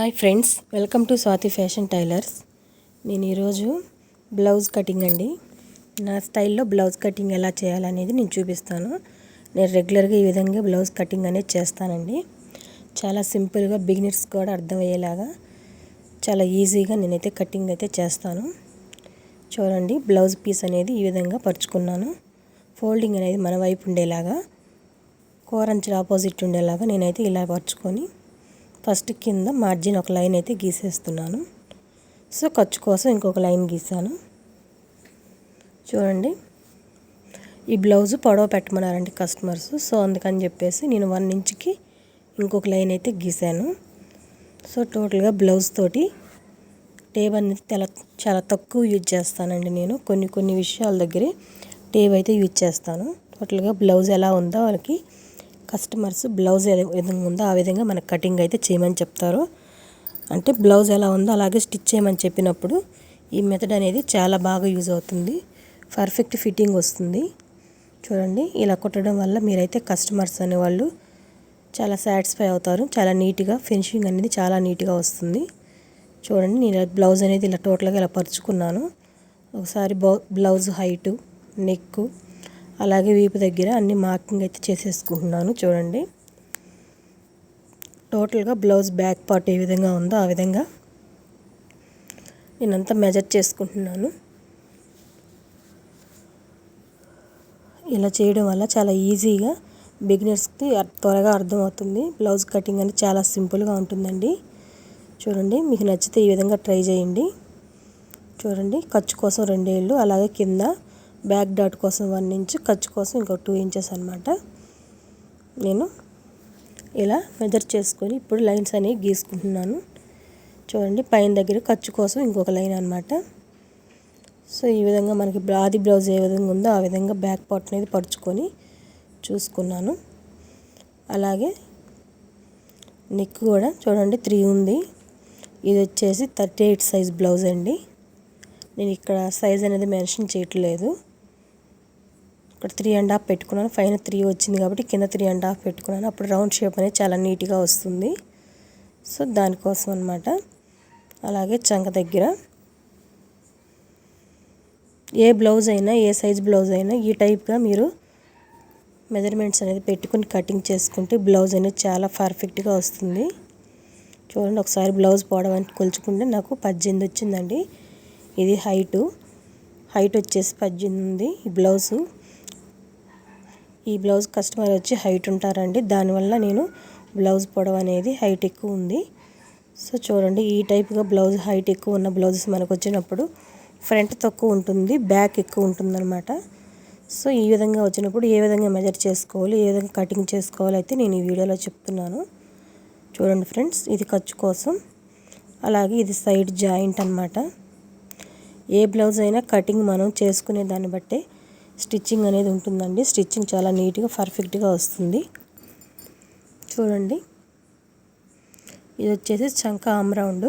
Hi friends welcome to Swathi fashion tailors. నేను ఈరోజు blouse cutting అండి. నా స్టైల్లో బ్లౌజ్ కటింగ్ ఎలా చేయాలనేది నేను చూపిస్తాను. నేను రెగ్యులర్గా ఈ విధంగా బ్లౌజ్ కటింగ్ అనేది చేస్తానండి. చాలా సింపుల్గా బిగినర్స్ కూడా అర్థమయ్యేలాగా చాలా ఈజీగా నేనైతే కటింగ్ అయితే చేస్తాను. చూడండి బ్లౌజ్ పీస్ అనేది ఈ విధంగా పరుచుకున్నాను. ఫోల్డింగ్ అనేది మన వైపు ఉండేలాగా కోరంచులు ఆపోజిట్ ఉండేలాగా నేనైతే ఇలా పరుచుకొని ఫస్ట్ కింద మార్జిన్ ఒక లైన్ అయితే గీసేస్తున్నాను. సో ఖర్చు కోసం ఇంకొక లైన్ గీసాను. చూడండి. ఈ బ్లౌజ్ పొడవ పెట్టమన్నారండి కస్టమర్స్. సో అందుకని చెప్పేసి నేను వన్ ఇంచ్కి ఇంకొక లైన్ అయితే గీసాను. సో టోటల్గా బ్లౌజ్ తోటి టేప్ అనేది చాలా చాలా తక్కువ యూజ్ చేస్తానండి నేను. కొన్ని కొన్ని విషయాల దగ్గరే టేప్ అయితే యూజ్ చేస్తాను. టోటల్గా బ్లౌజ్ ఎలా ఉందో వాళ్ళకి కస్టమర్స్ బ్లౌజ్ ఏ విధంగా ఉందో ఆ విధంగా మనకు కటింగ్ అయితే చేయమని చెప్తారు. అంటే బ్లౌజ్ ఎలా ఉందో అలాగే స్టిచ్ చేయమని చెప్పినప్పుడు ఈ మెథడ్ అనేది చాలా బాగా యూజ్ అవుతుంది. పర్ఫెక్ట్ ఫిట్టింగ్ వస్తుంది. చూడండి ఇలా కుట్టడం వల్ల మీరైతే కస్టమర్స్ అనేవాళ్ళు చాలా సాటిస్ఫై అవుతారు. చాలా నీట్గా ఫినిషింగ్ అనేది చాలా నీట్గా వస్తుంది. చూడండి నేను బ్లౌజ్ అనేది ఇలా టోటల్గా ఇలా పరుచుకున్నాను. ఒకసారి బ్లౌజ్ హైటు నెక్ అలాగే వీపు దగ్గర అన్ని మార్కింగ్ అయితే చేసేసుకుంటున్నాను చూడండి. టోటల్గా బ్లౌజ్ బ్యాక్ పార్ట్ ఏ విధంగా ఉందో ఆ విధంగా నేనంతా మెజర్ చేసుకుంటున్నాను. ఇలా చేయడం వల్ల చాలా ఈజీగా బిగినర్స్కి త్వరగా అర్థమవుతుంది. బ్లౌజ్ కటింగ్ అనేది చాలా సింపుల్గా ఉంటుందండి. చూడండి మీకు నచ్చితే ఈ విధంగా ట్రై చేయండి. చూడండి ఖర్చు కోసం రెండేళ్ళు అలాగే కింద బ్యాక్ డాట్ కోసం వన్ ఇంచ్ ఖర్చు కోసం ఇంకో టూ ఇంచెస్ అనమాట నేను ఇలా మెజర్ చేసుకొని ఇప్పుడు లైన్స్ అనేవి గీసుకుంటున్నాను. చూడండి పైన దగ్గర ఖర్చు కోసం ఇంకొక లైన్ అనమాట సో ఈ విధంగా మనకి ఆది బ్లౌజ్ ఏ విధంగా ఉందో ఆ విధంగా బ్యాక్ పార్ట్ అనేది పరుచుకొని చూసుకున్నాను. అలాగే నెక్ కూడా చూడండి త్రీ ఉంది. ఇది వచ్చేసి థర్టీ ఎయిట్ సైజ్ బ్లౌజ్ అండి. నేను ఇక్కడ సైజ్ అనేది మెన్షన్ చేయట్లేదు. ఇక్కడ త్రీ అండ్ హాఫ్ పెట్టుకున్నాను. పైన త్రీ వచ్చింది కాబట్టి కింద త్రీ అండ్ హాఫ్ పెట్టుకున్నాను. అప్పుడు రౌండ్ షేప్ అనేది చాలా నీట్గా వస్తుంది. సో దానికోసం అనమాట అలాగే చంక దగ్గర. ఏ బ్లౌజ్ అయినా ఏ సైజ్ బ్లౌజ్ అయినా ఈ టైప్గా మీరు మెజర్మెంట్స్ అనేది పెట్టుకుని కటింగ్ చేసుకుంటే బ్లౌజ్ అనేది చాలా పర్ఫెక్ట్గా వస్తుంది. చూడండి ఒకసారి బ్లౌజ్ పోవడానికి కొలుచుకుంటే నాకు పద్దెనిమిది వచ్చిందండి. ఇది హైటు హైట్ వచ్చేసి పద్దెనిమిది ఈ బ్లౌజు ఈ బ్లౌజ్ కస్టమర్ వచ్చి హైట్ ఉంటారండి. దానివల్ల నేను బ్లౌజ్ పొడవు అనేది హైట్ ఎక్కువ ఉంది. సో చూడండి ఈ టైప్గా బ్లౌజ్ హైట్ ఎక్కువ ఉన్న బ్లౌజెస్ మనకు వచ్చినప్పుడు ఫ్రంట్ తక్కువ ఉంటుంది బ్యాక్ ఎక్కువ ఉంటుందన్నమాట. సో ఈ విధంగా వచ్చినప్పుడు ఏ విధంగా మెజర్ చేసుకోవాలి ఏ విధంగా కటింగ్ చేసుకోవాలి అయితే నేను ఈ వీడియోలో చెప్తున్నాను. చూడండి ఫ్రెండ్స్ ఇది ఖర్చు కోసం. అలాగే ఇది సైడ్ జాయింట్ అనమాట ఏ బ్లౌజ్ అయినా కటింగ్ మనం చేసుకునే దాన్ని బట్టే స్టిచ్చింగ్ అనేది ఉంటుందండి. స్టిచ్చింగ్ చాలా నీట్గా పర్ఫెక్ట్గా వస్తుంది. చూడండి. ఇది వచ్చేసి చంక arm round.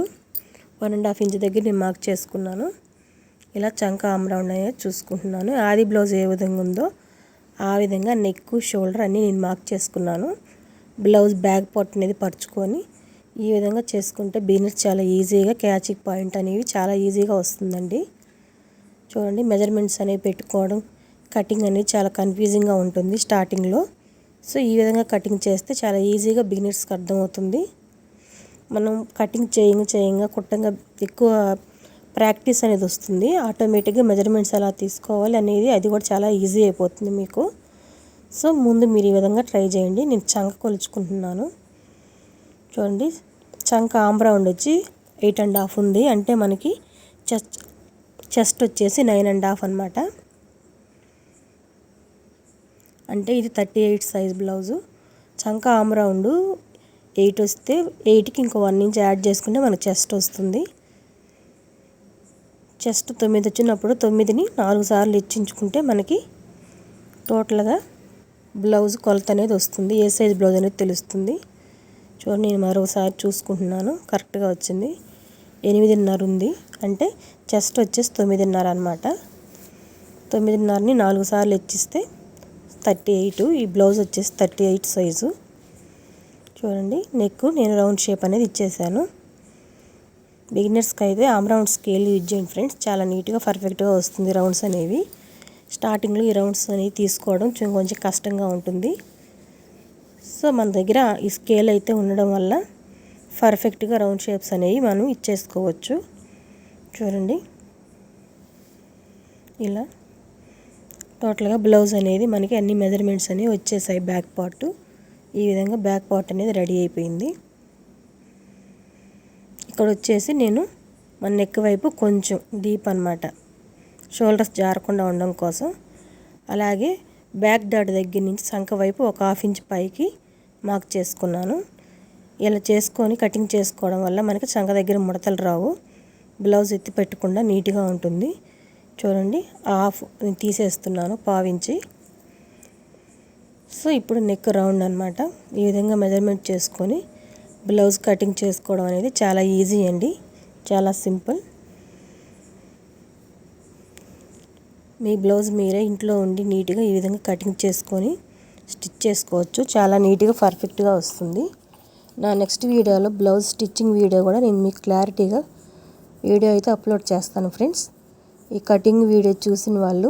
One and half inch దగ్గర నేను మార్క్ చేసుకున్నాను. ఇలా చంక ఆమ్ రౌండ్ అనేది చూసుకుంటున్నాను. ఆది బ్లౌజ్ ఏ విధంగా ఉందో ఆ విధంగా నెక్ షోల్డర్ అన్నీ నేను మార్క్ చేసుకున్నాను. బ్లౌజ్ బ్యాక్ పార్ట్ అనేది పరుచుకొని ఈ విధంగా చేసుకుంటే బిజినెస్ చాలా ఈజీగా క్యాచింగ్ పాయింట్ అనేవి చాలా ఈజీగా వస్తుందండి. చూడండి మెజర్మెంట్స్ అనేవి పెట్టుకోవడం కటింగ్ అనేది చాలా కన్ఫ్యూజింగ్గా ఉంటుంది స్టార్టింగ్లో. సో ఈ విధంగా కటింగ్ చేస్తే చాలా ఈజీగా బిగినర్స్కి అర్థమవుతుంది. మనం కటింగ్ చేయంగా చేయంగా కుట్టంగా ఎక్కువ ప్రాక్టీస్ అనేది వస్తుంది. ఆటోమేటిక్గా మెజర్మెంట్స్ ఎలా తీసుకోవాలి అనేది అది కూడా చాలా ఈజీ అయిపోతుంది మీకు. సో ముందు మీరు ఈ విధంగా ట్రై చేయండి. నేను చంక కొలుచుకుంటున్నాను. చూడండి చంక ఆంబ్రౌండ్ వచ్చి ఎయిట్ అండ్ హాఫ్ ఉంది. అంటే మనకి చెస్ట్ చెస్ట్ వచ్చేసి నైన్ అండ్ హాఫ్ అనమాట అంటే ఇది థర్టీ ఎయిట్ సైజ్ బ్లౌజు. చంక ఆమ్ రౌండ్. ఎయిట్ వస్తే ఎయిట్కి ఇంకో వన్ ఇంచ్ యాడ్ చేసుకుంటే మనకు చెస్ట్ వస్తుంది. చెస్ట్ తొమ్మిది వచ్చినప్పుడు తొమ్మిదిని నాలుగు సార్లు ఇచ్చించుకుంటే మనకి టోటల్గా బ్లౌజ్ కొలత అనేది వస్తుంది. ఏ సైజ్ బ్లౌజ్ అనేది తెలుస్తుంది. చూడండి నేను మరోసారి చూసుకుంటున్నాను. కరెక్ట్గా వచ్చింది. ఎనిమిదిన్నర ఉంది. అంటే చెస్ట్ వచ్చేసి తొమ్మిదిన్నర అనమాట తొమ్మిదిన్నరని నాలుగు సార్లు ఇచ్చిస్తే థర్టీ ఎయిట్ ఈ బ్లౌజ్ వచ్చేసి థర్టీ ఎయిట్ సైజు. చూడండి నెక్ నేను రౌండ్ షేప్ అనేది ఇచ్చేసాను. బిగినర్స్కి అయితే ఆమ్రౌండ్ స్కేల్ యూజ్ చేయండి ఫ్రెండ్స్. చాలా నీట్గా పర్ఫెక్ట్గా వస్తుంది రౌండ్స్ అనేవి. స్టార్టింగ్లో ఈ రౌండ్స్ అనేవి తీసుకోవడం కొంచెం కష్టంగా ఉంటుంది. సో మన దగ్గర ఈ స్కేల్ అయితే ఉండడం వల్ల పర్ఫెక్ట్గా రౌండ్ షేప్స్ అనేవి మనం ఇచ్చేసుకోవచ్చు. చూడండి. ఇలా టోటల్గా బ్లౌజ్ అనేది మనకి అన్ని మెజర్మెంట్స్ అనేవి వచ్చేసాయి బ్యాక్ పార్ట్. ఈ విధంగా బ్యాక్ పార్ట్ అనేది రెడీ అయిపోయింది. ఇక్కడ వచ్చేసి నేను మన నెక్ వైపు కొంచెం డీప్ అనమాట షోల్డర్స్ జారకుండా ఉండడం కోసం. అలాగే బ్యాక్ డాట్ దగ్గర నుంచి సంఖ వైపు ఒక హాఫ్ ఇంచ్ పైకి మార్క్ చేసుకున్నాను. ఇలా చేసుకొని కటింగ్ చేసుకోవడం వల్ల మనకి సంఖ దగ్గర ముడతలు రావు. బ్లౌజ్ ఎత్తి పెట్టకుండా నీట్గా ఉంటుంది. చూడండి. హాఫ్ నేను తీసేస్తున్నాను పావించి. సో ఇప్పుడు నెక్ రౌండ్ అనమాట ఈ విధంగా మెజర్మెంట్ చేసుకొని బ్లౌజ్ కటింగ్ చేసుకోవడం అనేది చాలా ఈజీ అండి. చాలా సింపుల్. మీ బ్లౌజ్ మీరే ఇంట్లో ఉండి నీట్గా ఈ విధంగా కటింగ్ చేసుకొని స్టిచ్ చేసుకోవచ్చు. చాలా నీట్గా పర్ఫెక్ట్గా వస్తుంది. నా నెక్స్ట్ వీడియోలో బ్లౌజ్ స్టిచ్చింగ్ వీడియో కూడా నేను మీకు క్లారిటీగా వీడియో అయితే అప్లోడ్ చేస్తాను ఫ్రెండ్స్. ఈ కటింగ్ వీడియో చూసిన వాళ్ళు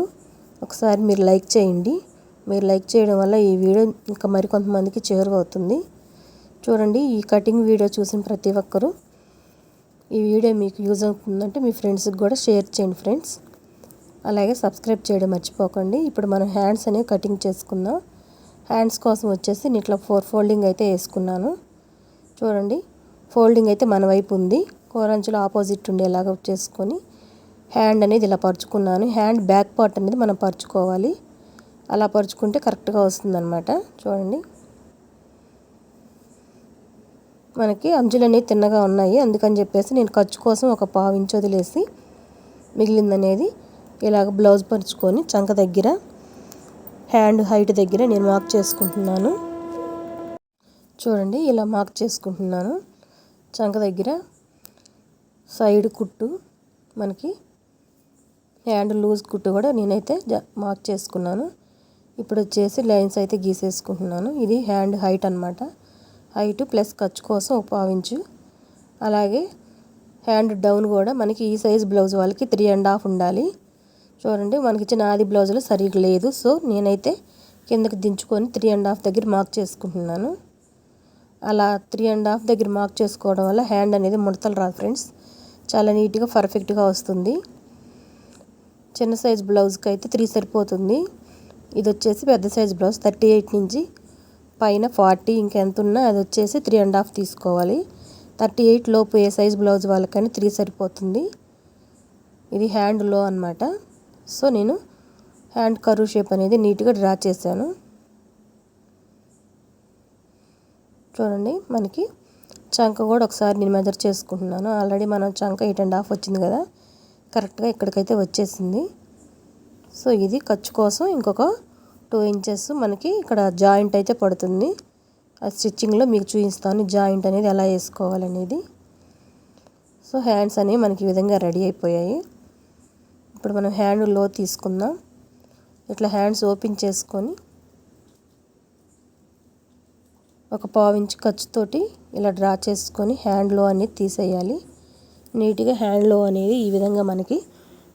ఒకసారి మీరు లైక్ చేయండి. మీరు లైక్ చేయడం వల్ల ఈ వీడియో ఇంకా మరికొంతమందికి చేరువవుతుంది. చూడండి ఈ కటింగ్ వీడియో చూసిన ప్రతి ఒక్కరూ ఈ వీడియో మీకు యూజ్ అవుతుందంటే మీ ఫ్రెండ్స్కి కూడా షేర్ చేయండి ఫ్రెండ్స్. అలాగే సబ్స్క్రైబ్ చేయడం మర్చిపోకండి. ఇప్పుడు మనం హ్యాండ్స్ అనేవి కటింగ్ చేసుకుందాం. హ్యాండ్స్ కోసం వచ్చేసి నేను ఇట్లా ఫోర్ ఫోల్డింగ్ అయితే వేసుకున్నాను. చూడండి ఫోల్డింగ్ అయితే మన వైపు ఉంది. కోరంచులు ఆపోజిట్ ఉండేలాగా చేసుకొని హ్యాండ్ అనేది ఇలా పరుచుకున్నాను. హ్యాండ్ బ్యాక్ పార్ట్ అనేది మనం పరుచుకోవాలి. అలా పరుచుకుంటే కరెక్ట్గా వస్తుందన్నమాట. చూడండి. మనకి అంచులు అనేవి తిన్నగా ఉన్నాయి. అందుకని చెప్పేసి నేను ఖర్చు కోసం ఒక పావు ఇంచు వదిలేసి మిగిలిందనేది ఇలాగ బ్లౌజ్ పరుచుకొని చంక దగ్గర హ్యాండ్ హైట్ దగ్గర నేను మార్క్ చేసుకుంటున్నాను. చూడండి ఇలా మార్క్ చేసుకుంటున్నాను. చంక దగ్గర సైడ్ కుట్టు మనకి హ్యాండ్ లూజ్ కుట్టు కూడా నేనైతే జ- మార్క్ చేసుకున్నాను. ఇప్పుడు వచ్చేసి లైన్స్ అయితే గీసేసుకుంటున్నాను. ఇది హ్యాండ్ హైట్ అనమాట హైట్ ప్లస్ ఖర్చు కోసం ఉపయోగించు అలాగే హ్యాండ్ డౌన్ కూడా మనకి ఈ సైజ్ బ్లౌజ్ వాళ్ళకి త్రీ అండ్ హాఫ్ ఉండాలి. చూడండి మనకి ఇచ్చిన ఆది బ్లౌజులు సరిగ్గా లేదు. సో నేనైతే కిందకి దించుకొని త్రీ అండ్ హాఫ్ దగ్గర మార్క్ చేసుకుంటున్నాను. అలా త్రీ అండ్ హాఫ్ దగ్గర మార్క్ చేసుకోవడం వల్ల హ్యాండ్ అనేది ముడతలు రాదు ఫ్రెండ్స్. చాలా నీట్గా పర్ఫెక్ట్గా వస్తుంది. చిన్న సైజ్ బ్లౌజ్కి అయితే త్రీ సరిపోతుంది. ఇది వచ్చేసి పెద్ద సైజ్ బ్లౌజ్ థర్టీ ఎయిట్ నుంచి పైన ఫార్టీ ఇంకెంత ఉన్నా అది వచ్చేసి త్రీ అండ్ హాఫ్ తీసుకోవాలి. థర్టీ ఎయిట్ లోపు ఏ సైజ్ బ్లౌజ్ వాళ్ళకైనా త్రీ సరిపోతుంది. ఇది హ్యాండ్లో అనమాట సో నేను హ్యాండ్ కరువు షేప్ అనేది నీట్గా డ్రా చేశాను. చూడండి మనకి చంక కూడా ఒకసారి నేను మెజర్ చేసుకుంటున్నాను. ఆల్రెడీ మనం చంక ఎయిట్ అండ్ హాఫ్ వచ్చింది కదా. కరెక్ట్గా ఇక్కడికైతే వచ్చేసింది. సో ఇది ఖర్చు కోసం ఇంకొక టూ ఇంచెస్ మనకి ఇక్కడ జాయింట్ అయితే పడుతుంది. ఆ స్టిచ్చింగ్లో మీకు చూపిస్తాను జాయింట్ అనేది ఎలా వేసుకోవాలనేది. సో హ్యాండ్స్ అనేవి మనకి ఈ విధంగా రెడీ అయిపోయాయి. ఇప్పుడు మనం హ్యాండ్లో తీసుకుందాం. ఇట్లా హ్యాండ్స్ ఓపెన్ చేసుకొని ఒక పావు ఇంచ్ ఖర్చుతోటి ఇలా డ్రా చేసుకొని హ్యాండ్లో అనేది తీసేయాలి. నీట్గా హ్యాండ్లో అనేది ఈ విధంగా మనకి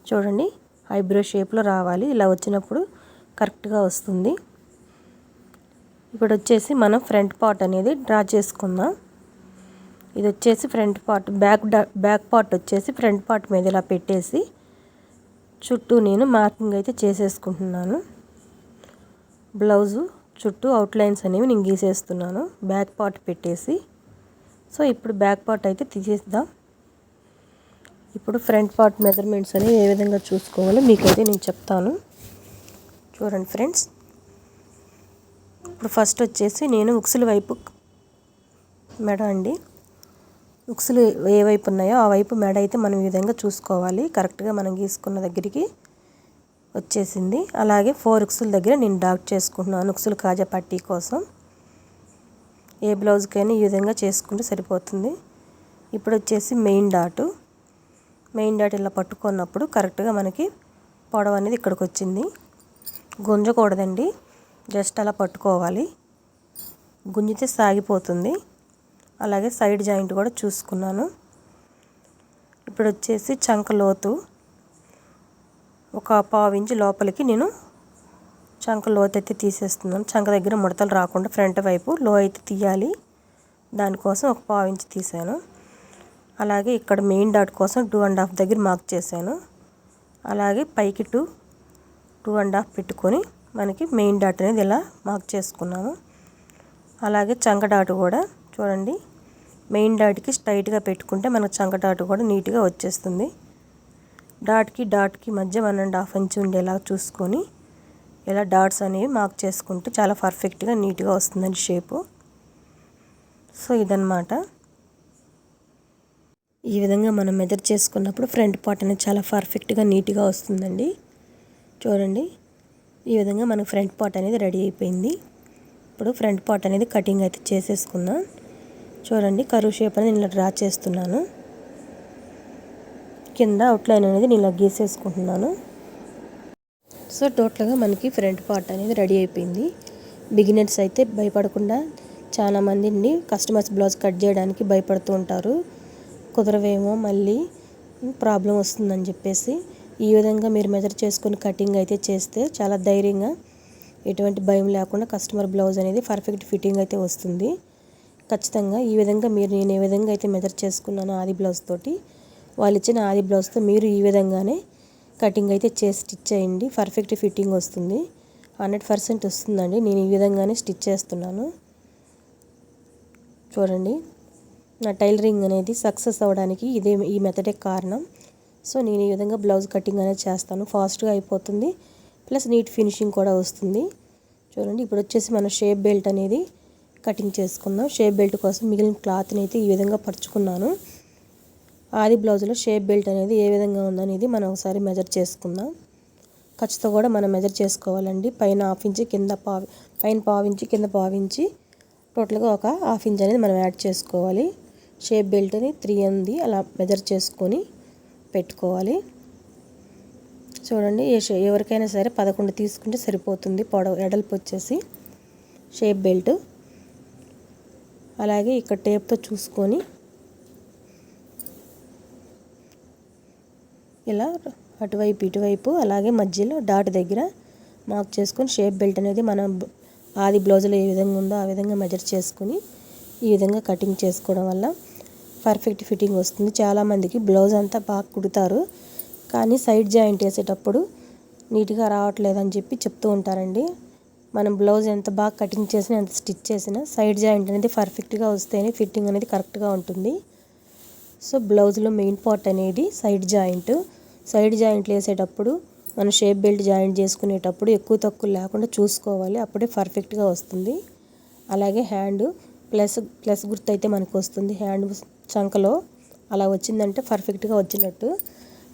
చూడండి ఐబ్రో షేప్లో రావాలి. ఇలా వచ్చినప్పుడు కరెక్ట్గా వస్తుంది. ఇప్పుడు వచ్చేసి మనం ఫ్రంట్ పార్ట్ అనేది డ్రా చేసుకుందాం. ఇది వచ్చేసి front part back back part వచ్చేసి ఫ్రంట్ పార్ట్ మీద ఇలా పెట్టేసి చుట్టూ నేను మార్కింగ్ అయితే చేసేసుకుంటున్నాను. బ్లౌజు చుట్టూ అవుట్లైన్స్ అనేవి నేను గీసేస్తున్నాను బ్యాక్ పార్ట్ పెట్టేసి. సో ఇప్పుడు బ్యాక్ పార్ట్ అయితే తీసేద్దాం. ఇప్పుడు ఫ్రంట్ పార్ట్ మెజర్మెంట్స్ అనేవి ఏ విధంగా చూసుకోవాలో మీకైతే నేను చెప్తాను. చూడండి ఫ్రెండ్స్. ఇప్పుడు ఫస్ట్ వచ్చేసి నేను ఉక్సుల వైపు మెడ అండి. ఉక్సులు ఏ వైపు ఉన్నాయో ఆ వైపు మెడ అయితే మనం ఈ విధంగా చూసుకోవాలి. కరెక్ట్గా మనం గీసుకున్న దగ్గరికి వచ్చేసింది. అలాగే ఫోర్ ఉక్సుల దగ్గర నేను డాక్ చేసుకుంటున్నాను ఉక్సులు కాజా పట్టీ కోసం. ఏ బ్లౌజ్కైనా ఈ విధంగా చేసుకుంటే సరిపోతుంది. ఇప్పుడు వచ్చేసి మెయిన్ డాటు. మెయిన్ డాట్ ఇలా పట్టుకున్నప్పుడు కరెక్ట్గా మనకి పొడవు అనేది ఇక్కడికి వచ్చింది గుంజకూడదండి. జస్ట్ అలా పట్టుకోవాలి. గుంజితే సాగిపోతుంది. అలాగే సైడ్ జాయింట్ కూడా చూసుకున్నాను. ఇప్పుడు వచ్చేసి చంక లోతు. ఒక పావు ఇంచు లోపలికి నేను చంక లోతు అయితే తీసేస్తున్నాను. చంక దగ్గర ముడతలు రాకుండా ఫ్రంట్ వైపు లో అయితే తీయాలి. దానికోసం ఒక పావు ఇంచు తీసాను. అలాగే ఇక్కడ మెయిన్ డాట్ కోసం టూ అండ్ హాఫ్ దగ్గర మార్క్ చేశాను. అలాగే పైకి టూ టూ అండ్ హాఫ్ పెట్టుకొని మనకి మెయిన్ డాట్ అనేది ఇలా మార్క్ చేసుకున్నాము. అలాగే చంక డాట్ కూడా చూడండి మెయిన్ డాట్కి స్ట్రైట్గా పెట్టుకుంటే మనకు చంక డాట్ కూడా నీట్గా వచ్చేస్తుంది. డాట్కి డాట్కి మధ్య వన్ అండ్ హాఫ్ ఇంచ్ ఉండేలా చూసుకొని ఇలా డాట్స్ అనేవి మార్క్ చేసుకుంటే చాలా పర్ఫెక్ట్గా నీట్గా వస్తుందండి షేపు. సో ఇదనమాట ఈ విధంగా మనం మెజర్ చేసుకున్నప్పుడు ఫ్రంట్ పార్ట్ అనేది చాలా పర్ఫెక్ట్గా నీట్గా వస్తుందండి. చూడండి. ఈ విధంగా మనకు ఫ్రంట్ పార్ట్ అనేది రెడీ అయిపోయింది. ఇప్పుడు ఫ్రంట్ పార్ట్ అనేది కటింగ్ అయితే చేసేసుకుందాం. చూడండి. కరువు షేప్ అనేది నేను డ్రా చేస్తున్నాను. కింద అవుట్లైన్ అనేది నేను ఇలా గీసేసుకుంటున్నాను. సో టోటల్గా మనకి ఫ్రంట్ పార్ట్ అనేది రెడీ అయిపోయింది. బిగినర్స్ అయితే భయపడకుండా చాలా మందిని కస్టమర్స్ బ్లౌజ్ కట్ చేయడానికి భయపడుతూ ఉంటారు. కుదరవేమో మళ్ళీ ప్రాబ్లం వస్తుందని చెప్పేసి ఈ విధంగా మీరు మెజర్ చేసుకొని కటింగ్ అయితే చేస్తే చాలా ధైర్యంగా ఎటువంటి భయం లేకుండా కస్టమర్ బ్లౌజ్ అనేది పర్ఫెక్ట్ ఫిట్టింగ్ అయితే వస్తుంది. ఖచ్చితంగా ఈ విధంగా మీరు నేను ఏ విధంగా అయితే మెజర్ చేసుకున్నానో ఆది బ్లౌజ్ తోటి వాళ్ళు ఇచ్చిన ఆది బ్లౌజ్తో మీరు ఈ విధంగానే కటింగ్ అయితే చేసి స్టిచ్ చేయండి. పర్ఫెక్ట్ ఫిట్టింగ్ వస్తుంది. హండ్రెడ్ పర్సెంట్ వస్తుందండి. నేను ఈ విధంగానే స్టిచ్ చేస్తున్నాను. చూడండి. నా టైలరింగ్ అనేది సక్సెస్ అవ్వడానికి ఇదే ఈ మెథడే కారణం. సో నేను ఈ విధంగా బ్లౌజ్ కటింగ్ అనేది చేస్తాను. ఫాస్ట్గా అయిపోతుంది. ప్లస్ నీట్ ఫినిషింగ్ కూడా వస్తుంది. చూడండి ఇప్పుడు వచ్చేసి మనం షేప్ బెల్ట్ అనేది కటింగ్ చేసుకుందాం. షేప్ బెల్ట్ కోసం మిగిలిన క్లాత్ని అయితే ఈ విధంగా పరుచుకున్నాను. ఆది బ్లౌజ్లో షేప్ బెల్ట్ అనేది ఏ విధంగా ఉందనేది మనం ఒకసారి మెజర్ చేసుకుందాం. ఖచ్చితంగా కూడా మనం మెజర్ చేసుకోవాలండి. పైన హాఫ్ ఇంచి కింద పావి పైన పావించి కింద పావించి టోటల్గా ఒక హాఫ్ ఇంచ్ అనేది మనం యాడ్ చేసుకోవాలి. షేప్ బెల్ట్ని త్రీ ఉంది అలా మెజర్ చేసుకొని పెట్టుకోవాలి. చూడండి ఎవరికైనా సరే పదకొండు తీసుకుంటే సరిపోతుంది పొడవు ఎడల్పు వచ్చేసి షేప్ బెల్ట్. అలాగే ఇక్కడ టేప్తో చూసుకొని ఇలా అటువైపు ఇటువైపు అలాగే మధ్యలో డాట్ దగ్గర మార్క్ చేసుకొని షేప్ బెల్ట్ అనేది మనం ఆది బ్లౌజులో ఏ విధంగా ఉందో ఆ విధంగా మెజర్ చేసుకొని ఈ విధంగా కటింగ్ చేసుకోవడం వల్ల పర్ఫెక్ట్ ఫిట్టింగ్ వస్తుంది. చాలామందికి బ్లౌజ్ అంతా బాగా కుడతారు. కానీ సైడ్ జాయింట్ వేసేటప్పుడు నీట్గా రావట్లేదని చెప్పి చెప్తూ ఉంటారండి. మనం బ్లౌజ్ ఎంత బాగా కటింగ్ చేసినా ఎంత స్టిచ్ చేసినా సైడ్ జాయింట్ అనేది పర్ఫెక్ట్గా వస్తేనే ఫిట్టింగ్ అనేది కరెక్ట్గా ఉంటుంది. సో బ్లౌజ్లో మెయిన్ పార్ట్ అనేది సైడ్ జాయింట్ సైడ్ జాయింట్లు వేసేటప్పుడు మనం షేప్ బెల్ట్ జాయింట్ చేసుకునేటప్పుడు ఎక్కువ తక్కువ లేకుండా చూసుకోవాలి. అప్పుడే పర్ఫెక్ట్గా వస్తుంది. అలాగే హ్యాండ్ ప్లస్ ప్లస్ గుర్తు అయితే మనకు వస్తుంది హ్యాండ్ చంకలో అలా వచ్చిందంటే పర్ఫెక్ట్గా వచ్చినట్టు.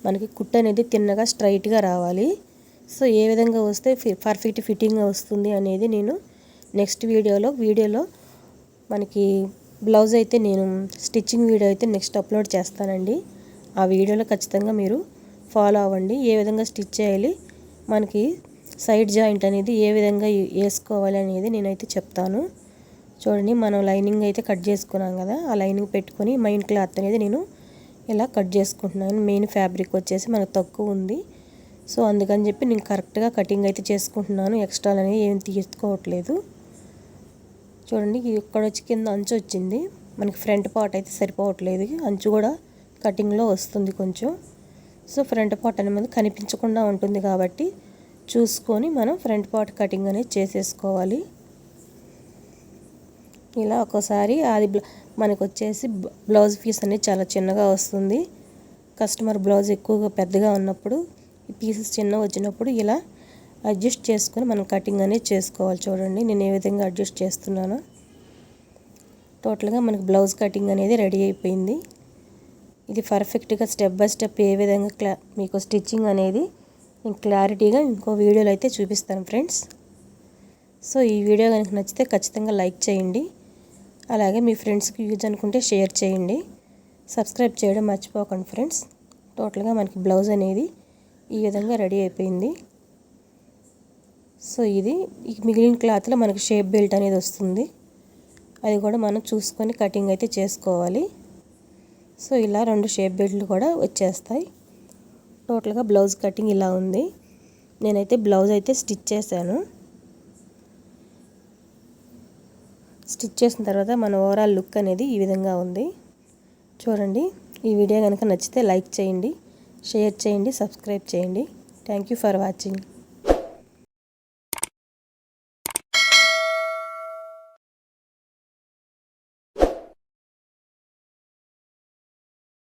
మనకి కుట్ట అనేది తిన్నగా స్ట్రైట్గా రావాలి. సో ఏ విధంగా వస్తే పర్ఫెక్ట్ ఫిట్టింగ్గా వస్తుంది అనేది నేను నెక్స్ట్ వీడియోలో వీడియోలో మనకి బ్లౌజ్ అయితే నేను స్టిచ్చింగ్ వీడియో అయితే నెక్స్ట్ అప్లోడ్ చేస్తానండి. ఆ వీడియోలో ఖచ్చితంగా మీరు ఫాలో అవ్వండి. ఏ విధంగా స్టిచ్ చేయాలి మనకి సైడ్ జాయింట్ అనేది ఏ విధంగా వేసుకోవాలి అనేది నేనైతే చెప్తాను. చూడండి మనం లైనింగ్ అయితే కట్ చేసుకున్నాం కదా ఆ లైనింగ్ పెట్టుకొని మెయిన్ క్లాత్ అనేది నేను ఇలా కట్ చేసుకుంటున్నాను. మెయిన్ ఫ్యాబ్రిక్ వచ్చేసి మనకు తక్కువ ఉంది. సో అందుకని చెప్పి నేను కరెక్ట్గా కటింగ్ అయితే చేసుకుంటున్నాను. ఎక్స్ట్రాలు అనేది ఏం తీసుకోవట్లేదు. చూడండి ఇక్కడ వచ్చి కింద అంచు వచ్చింది. మనకి ఫ్రంట్ పార్ట్ అయితే సరిపోవట్లేదు. అంచు కూడా కటింగ్లో వస్తుంది కొంచెం. సో ఫ్రంట్ పార్ట్ అనేది కనిపించకుండా ఉంటుంది కాబట్టి చూసుకొని మనం ఫ్రంట్ పార్ట్ కటింగ్ అనేది చేసేసుకోవాలి. ఇలా ఒక్కోసారి అది మనకు వచ్చేసి బ్లౌజ్ పీస్ అనేది చాలా చిన్నగా వస్తుంది. కస్టమర్ బ్లౌజ్ ఎక్కువగా పెద్దగా ఉన్నప్పుడు ఈ పీసెస్ చిన్న వచ్చినప్పుడు ఇలా అడ్జస్ట్ చేసుకొని మనం కటింగ్ అనేది చేసుకోవాలి. చూడండి నేను ఏ విధంగా అడ్జస్ట్ చేస్తున్నానో. టోటల్గా మనకు బ్లౌజ్ కటింగ్ అనేది రెడీ అయిపోయింది. ఇది పర్ఫెక్ట్గా స్టెప్ బై స్టెప్ ఏ విధంగా క్లా మీకు స్టిచ్చింగ్ అనేది నేను క్లారిటీగా ఇంకో వీడియోలో అయితే చూపిస్తాను ఫ్రెండ్స్. సో ఈ వీడియో కనుక నచ్చితే ఖచ్చితంగా లైక్ చేయండి. అలాగే మీ ఫ్రెండ్స్కి యూజ్ అనుకుంటే షేర్ చేయండి. సబ్స్క్రైబ్ చేయడం మర్చిపోకండి ఫ్రెండ్స్. టోటల్గా మనకి బ్లౌజ్ అనేది ఈ విధంగా రెడీ అయిపోయింది. సో ఇది ఈ మిగిలిన క్లాత్లో మనకి షేప్ బెల్ట్ అనేది వస్తుంది. అది కూడా మనం చూసుకొని కటింగ్ అయితే చేసుకోవాలి. సో ఇలా రెండు షేప్ బెల్ట్లు కూడా వచ్చేస్తాయి. టోటల్గా బ్లౌజ్ కటింగ్ ఇలా ఉంది. నేనైతే బ్లౌజ్ అయితే స్టిచ్ చేశాను. స్టిచ్ చేసిన తర్వాత మన ఓవరాల్ లుక్ అనేది ఈ విధంగా ఉంది. చూడండి ఈ వీడియో కనుక నచ్చితే లైక్ చేయండి షేర్ చేయండి సబ్స్క్రైబ్ చేయండి. Thank you for watching